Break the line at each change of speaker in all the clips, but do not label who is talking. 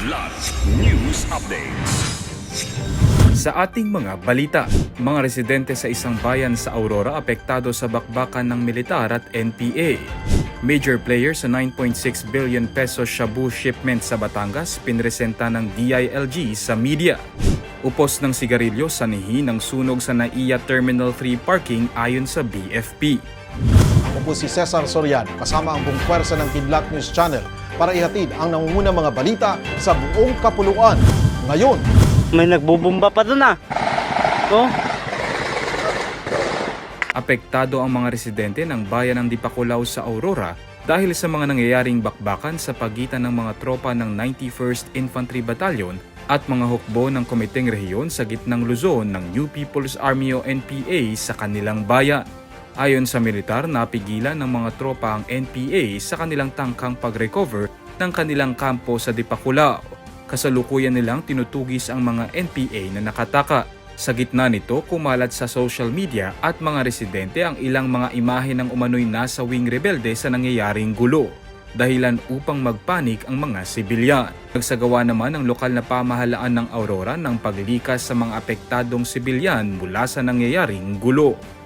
Kidlat News Updates.
Sa ating mga balita, mga residente sa isang bayan sa Aurora apektado sa bakbakan ng militar at NPA. Major player sa 9.6 billion pesos shabu shipment sa Batangas pinresenta ng DILG sa media. Upos ng sigarilyo sa nihi ng sunog sa NAIA Terminal 3 parking ayon sa BFP.
Ako po si Cesar Soriano kasama ang buong pwersa ng Kidlat News Channel para ihatid ang nangungunang mga balita sa buong kapuluan. Ngayon,
May nagbubumba pa dun ah. Oh,
Apektado ang mga residente ng bayan ng Dipakulaw sa Aurora dahil sa mga nangyayaring bakbakan sa pagitan ng mga tropa ng 91st Infantry Battalion at mga hukbo ng Komiteng Rehiyon sa gitnang Luzon ng New People's Army o NPA sa kanilang bayan. Ayon sa militar, napigilan ng mga tropa ang NPA sa kanilang tangkang pag-recover ng kanilang kampo sa Dipakulaw. Kasalukuyan nilang tinutugis ang mga NPA na nakataka. Sa gitna nito, kumalat sa social media at mga residente ang ilang mga imahe ng umano'y nasa wing rebelde sa nangyayaring gulo. Dahilan upang magpanik ang mga sibilyan. Nagsagawa naman ang lokal na pamahalaan ng Aurora ng paglikas sa mga apektadong sibilyan mula sa nangyayaring gulo.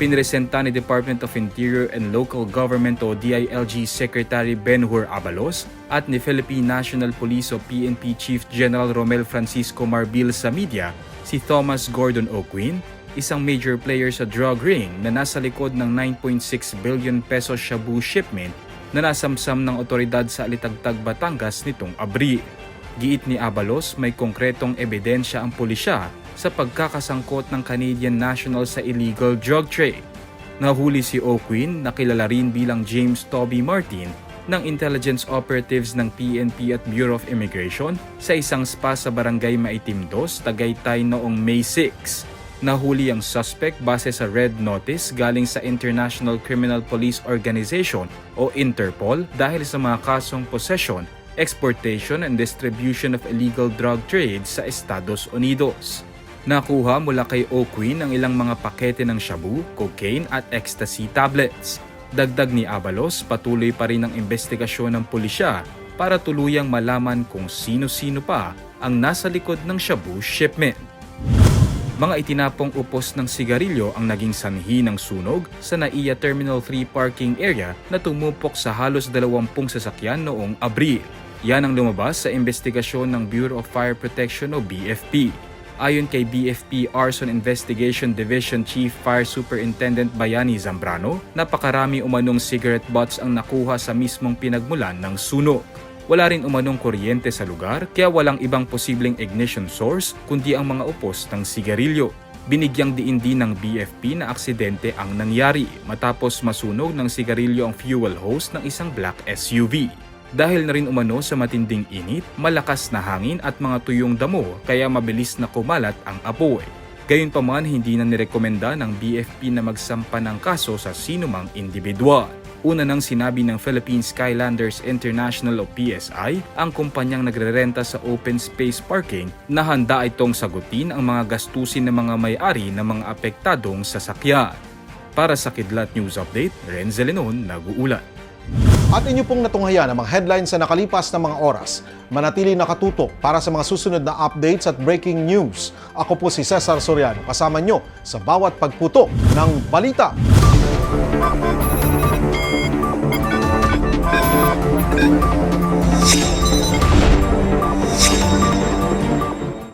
Pinresenta ni Department of Interior and Local Government o DILG Secretary Benhur Abalos at ni Philippine National Police o PNP Chief General Romel Francisco Marbil sa media si Thomas Gordon O'Quinn, isang major player sa drug ring na nasa likod ng 9.6 billion pesos shabu shipment na nasamsam ng otoridad sa Alitagtag, Batangas nitong Abril. Giit ni Abalos may konkretong ebidensya ang pulisya sa pagkakasangkot ng Canadian national sa illegal drug trade. Nahuli si O'Quinn na kilala rin bilang James Toby Martin ng intelligence operatives ng PNP at Bureau of Immigration sa isang spa sa barangay Maitim 2, Tagaytay noong May 6. Nahuli ang suspect base sa red notice galing sa International Criminal Police Organization o Interpol dahil sa mga kasong possession, exportation and distribution of illegal drug trade sa Estados Unidos. Nakuha mula kay O'Quinn ang ilang mga pakete ng shabu, cocaine at ecstasy tablets. Dagdag ni Abalos, patuloy pa rin ang investigasyon ng pulisya para tuluyang malaman kung sino-sino pa ang nasa likod ng shabu shipment. Mga itinapong upos ng sigarilyo ang naging sanhi ng sunog sa NAIA Terminal 3 parking area na tumupok sa halos 20 sasakyan noong Abril. Yan ang lumabas sa investigasyon ng Bureau of Fire Protection o BFP. Ayon kay BFP Arson Investigation Division Chief Fire Superintendent Bayani Zambrano, napakarami umanong cigarette butts ang nakuha sa mismong pinagmulan ng sunog. Wala rin umanong kuryente sa lugar kaya walang ibang posibleng ignition source kundi ang mga upos ng sigarilyo. Binigyang diin din ng BFP na aksidente ang nangyari matapos masunog ng sigarilyo ang fuel hose ng isang black SUV. Dahil na rin umano sa matinding init, malakas na hangin at mga tuyong damo kaya mabilis na kumalat ang apoy. Gayunpaman hindi na nirekomenda ng BFP na magsampa ng kaso sa sinumang individual. Una nang sinabi ng Philippine Skylanders International o PSI ang kumpanyang nagrerenta sa open space parking na handa itong sagutin ang mga gastusin ng mga may-ari ng mga apektadong sasakyan. Para sa Kidlat News Update, Renzel Lenon, nag-uulat.
At inyo pong natunghayan ang mga headlines sa nakalipas na mga oras. Manatili nakatutok para sa mga susunod na updates at breaking news. Ako po si Cesar Soriano kasama nyo sa bawat pagputok ng balita.